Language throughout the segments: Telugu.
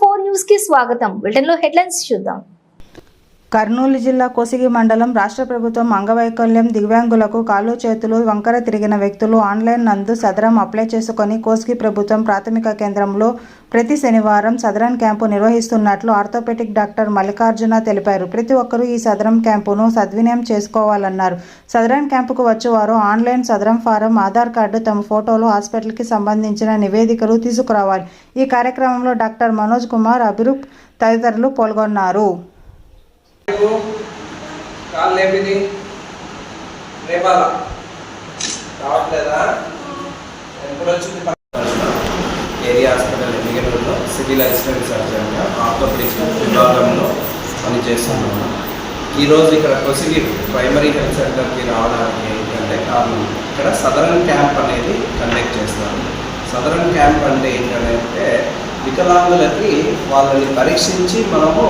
ఫోర్ న్యూస్కి స్వాగతం. బులెటిన్లో హెడ్లైన్స్ చూద్దాం. కర్నూలు జిల్లా కోసిగి మండలం రాష్ట్ర ప్రభుత్వం అంగవైకల్యం దివ్యాంగులకు కాళ్ళు చేతులు వంకర తిరిగిన వ్యక్తులు ఆన్లైన్ నందు సదరం అప్లై చేసుకుని కోసిగి ప్రభుత్వం ప్రాథమిక కేంద్రంలో ప్రతి శనివారం సదరన్ క్యాంపు నిర్వహిస్తున్నట్లు ఆర్థోపెటిక్ డాక్టర్ మల్లికార్జున తెలిపారు. ప్రతి ఒక్కరూ ఈ సదరం క్యాంపును సద్వినియం చేసుకోవాలన్నారు. సదరన్ క్యాంపుకు వచ్చేవారు online Sadarem form Aadhaar card తమ ఫోటోలు హాస్పిటల్కి సంబంధించిన నివేదికలు తీసుకురావాలి. ఈ కార్యక్రమంలో డాక్టర్ మనోజ్ కుమార్ అభిరూప్ తదితరులు పాల్గొన్నారు. నీకు లేపింది. రేపాల రావట్లేదా? ఎప్పుడు వచ్చింది? ఏరియా హాస్పిటల్ ఎన్నికలలో సివిల్ అసిస్టెంట్ సర్జన్గా ఆర్థోపెడిక్స్ విభాగంలో పనిచేస్తున్నాను. ఈరోజు ఇక్కడ కొసిగి ప్రైమరీ హెల్త్ సెంటర్కి రావడానికి ఏంటంటే కారణం ఇక్కడ సదరన్ క్యాంప్ అనేది కండక్ట్ చేస్తారు. సదరన్ క్యాంప్ అంటే ఏంటంటే వికలాంగులకి వాళ్ళని పరీక్షించి మనము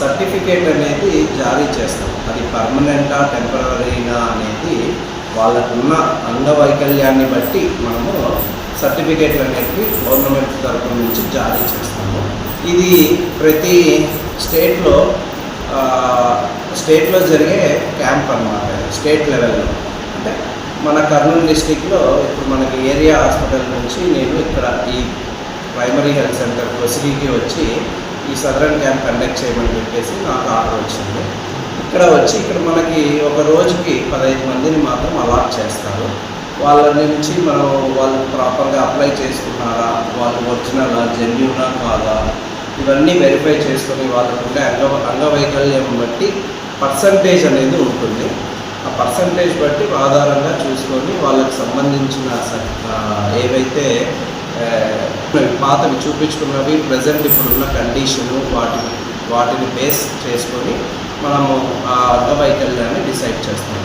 సర్టిఫికేట్ అనేది జారీ చేస్తాం. అది పర్మనెంటా టెంపరీనా అనేది వాళ్ళకున్న అంగవైకల్యాన్ని బట్టి మనము సర్టిఫికేట్లు అనేవి గవర్నమెంట్ తరఫు నుంచి జారీ చేస్తాము. ఇది ప్రతి స్టేట్లో స్టేట్లో జరిగే క్యాంప్ అన్నమాట. స్టేట్ లెవెల్లో. అంటే మన కర్నూలు డిస్టిక్లో ఇప్పుడు మనకి ఏరియా హాస్పిటల్ నుంచి నేను ఇక్కడ ఈ ప్రైమరీ హెల్త్ సెంటర్ కొసిగికి వచ్చి ఈ సదరన్ క్యాంప్ కండక్ట్ చేయమని చెప్పేసి నాకు ఆర్డర్ వచ్చింది. ఇక్కడ వచ్చి ఇక్కడ మనకి ఒక రోజుకి పదహైదు మందిని మాత్రం అలాట్ చేస్తారు. వాళ్ళ నుంచి మనం వాళ్ళు ప్రాపర్గా అప్లై చేసుకున్నారా? వాళ్ళు ఒరిజినలా జెన్యునా కాదా? ఇవన్నీ వెరిఫై చేసుకొని వాళ్ళకుండే అంగ అంగవైకల్యం బట్టి పర్సంటేజ్ అనేది ఉంటుంది. ఆ పర్సంటేజ్ బట్టి ఆధారంగా చూసుకొని వాళ్ళకి సంబంధించిన స- ఏవైతే పాతవి చూపించుకున్నవి ప్రజెంట్ ఇప్పుడున్న కండిషను వాటిని వాటిని బేస్ చేసుకొని మనము ఆ అంగవైకల్యాన్ని డిసైడ్ చేస్తాం